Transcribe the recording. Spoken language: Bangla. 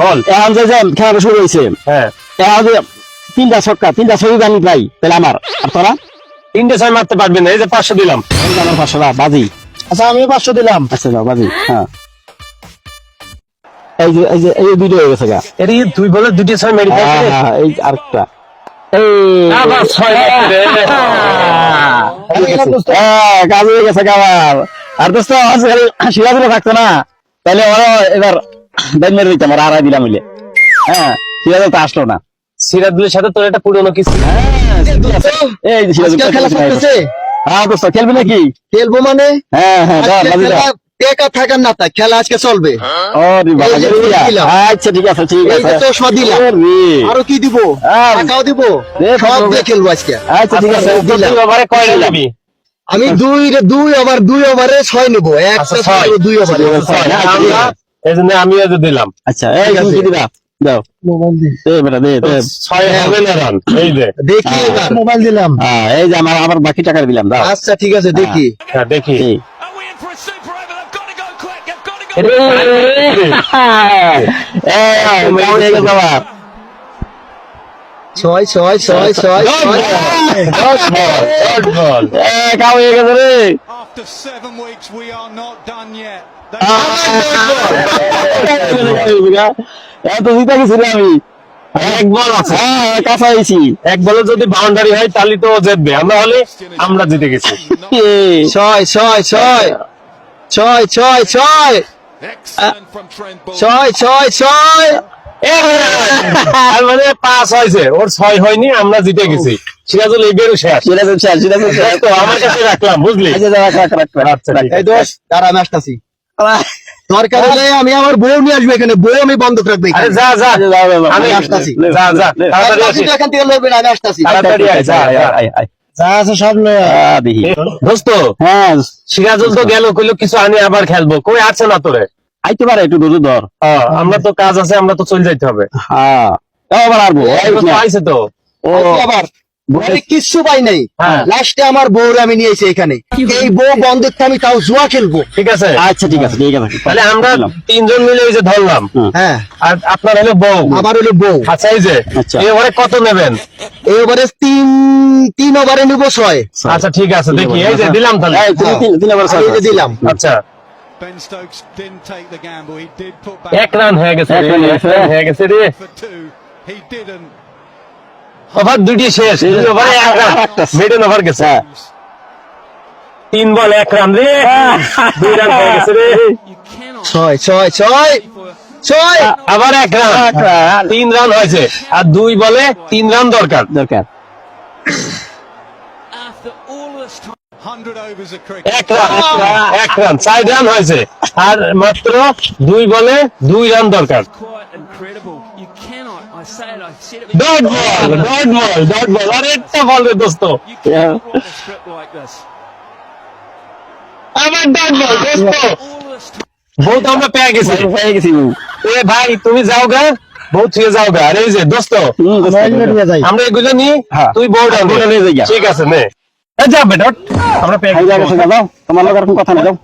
বল। এখন যে খেলাটা শুরু হয়েছে হ্যাঁ। এখন যে তিনটা ছক্কা তিনটা ছবি বানি পাই তাহলে আমার। আর তোরা? তিনটে ছয় মারতে পারবি না এই যে পাঁচশো দিলাম। আমার পাঁচশো টাকা বাজি। আচ্ছা আমিও পাঁচশো দিলাম। আচ্ছা যাও বাজি হ্যাঁ। এই যে এই যে এই দুটো হয়ে গেছে গা। এর ই তুই বলে দুটি ছয় মেরে হ্যাঁ, হ্যাঁ, এই আরেকটা। কাজ হয়ে গেছে আর দোস্ত সিরাজুলো থাকতো না। তাহলে ওরা এবার মেরে দিতাম আর আড়াই দিলাম মিলে হ্যাঁ সিরাজুল তো আসলো না সিরাজুলের সাথে তোর একটা পুরনো কিছু এই সিরাজুল খেলা চলতেছে হ্যাঁ দোস্ত খেলবি নাকি খেলব মানে হ্যাঁ হ্যাঁ টেকা থাকার না তা খেলা আজকে চলবে। আচ্ছা ঠিক আছে ঠিক আছে তো সব দিলাম। আরও কি দিব টাকাও দিব সব দিয়ে খেলব আজকে আচ্ছা ঠিক আছে আচ্ছা, তুই ওভারে আমি দুই রে- দুই ওভার দুই ওভারে ছয় নেব একটা আচ্ছা। দুই ওভারে এই জন্য আমিও যে দিলাম। আচ্ছা এই দাও। দে। বেটা দে দে। ছয় হবে না রান। এই যে। দেখি এবার। মোবাইল দিলাম। হ্যাঁ এই যে আমার বাকি টাকা দিলাম দাও। আচ্ছা ঠিক আছে দেখি হ্যাঁ দেখি। হয়ে গেছে আবার? ছয় ছয় ছয় ছয় ছয়। হয়ে After seven weeks, we are not done yet. এত জিতা গেছিল আমি। এক বল আছে। হ্যাঁ এক বলে যদি বাউন্ডারি হয় তাহলে তো জিতবে। আমরা হলে আমরা জিতে গেছি। ছয় ছয় ছয়। ছয় ছয় ছয়. ছয় ছয় ছয়। তার মানে পাস হয়েছে। ওর ছয় হয়নি আমরা জিতে গেছি। সিরাজুল শেষ। তো শেষ, তো শেষ। তো আমার কাছে রাখলাম বুঝলি? আচ্ছা, রাখ, রাখ, রাখ, রাখ, আচ্ছা, এই দোষ দাঁড়া আমি আসতেছি দরকার হলে আমি আমার বউ নিয়ে আসব এখানে বউ আমি রাখব আরে যা যা। আচ্ছা। আমি আসতাছি। যা যা। তাড়াতাড়ি আসিস। এখান থেকে আমি আসতেছি তাড়াতাড়ি আয়, যা, আয়, আয়, আয়। যা আছে সব দোস্ত হ্যাঁ। সিরাজুল তো গেল কইলো কিছু আনি আবার খেলব। কই আছে না তোরে? আইতে পারে একটু দূরে ধর। আমরা তো কাজ আছে আমরা তো চলে যাইতে হবে। হ্যাঁ। আবার আসব তো আইছে তো। ও আবার। আমি কিচ্ছু পাই নাই। হ্যাঁ। লাস্টে আমার বউরে আমি নিয়েছি এখানে। এই বউ বন্ধুত্ব আমি তাও জুয়া খেলব। ঠিক আছে? আচ্ছা ঠিক আছে ঠিক আছে। তাহলে আমরা তিনজন মিলে এই যে ধরলাম। হ্যাঁ। আর আপনার হলো বউ। আমার হলো বউ। আচ্ছা এই যে আচ্ছা। এই ওভারে কত নেবেন? এই ওভারে তিন তিন ওভারে নিব ছয়। আচ্ছা ঠিক আছে দেখি। এই যে দিলাম তাহলে। তিন- তিন নাম্বার আমি এই যে দিলাম। আচ্ছা। Ben Stokes didn't take the gamble. He did put back এক রান হয়ে গেছে রে, এক রান হয়ে গেছে রে for two. He didn't. Over দুটি শেষ। ওভারে মিডল ওভার গেছে। তিন বল এক রান রে। দুই রান হয়ে গেছে রে। ছয় ছয় ছয়। ছয়। আবার এক রান তিন রান হয়েছে। আর দুই বলে তিন রান দরকার। দরকার। After all this time, 100 overs of cricket. এক রান এক রান চার রান হয়েছে। আর মাত্র দুই বলে দুই রান দরকার। বল ডট বল আর একটা বল রে দোস্ত. আবার বল দোস্ত. বহুত আমরা পেয়ে গেছি। হয়ে গেছি। এ ভাই তুমি যাও গা বহুত থুয়ে যাও গা আর এই যে দোস্ত। আমরা এগুলো নি হ্যাঁ। তুই বউটা নিয়ে যাই। ঠিক আছে নে। যা বেটা আমরা পেয়ে গেছি। তোমার লোক আর কোনো কথা না যাও।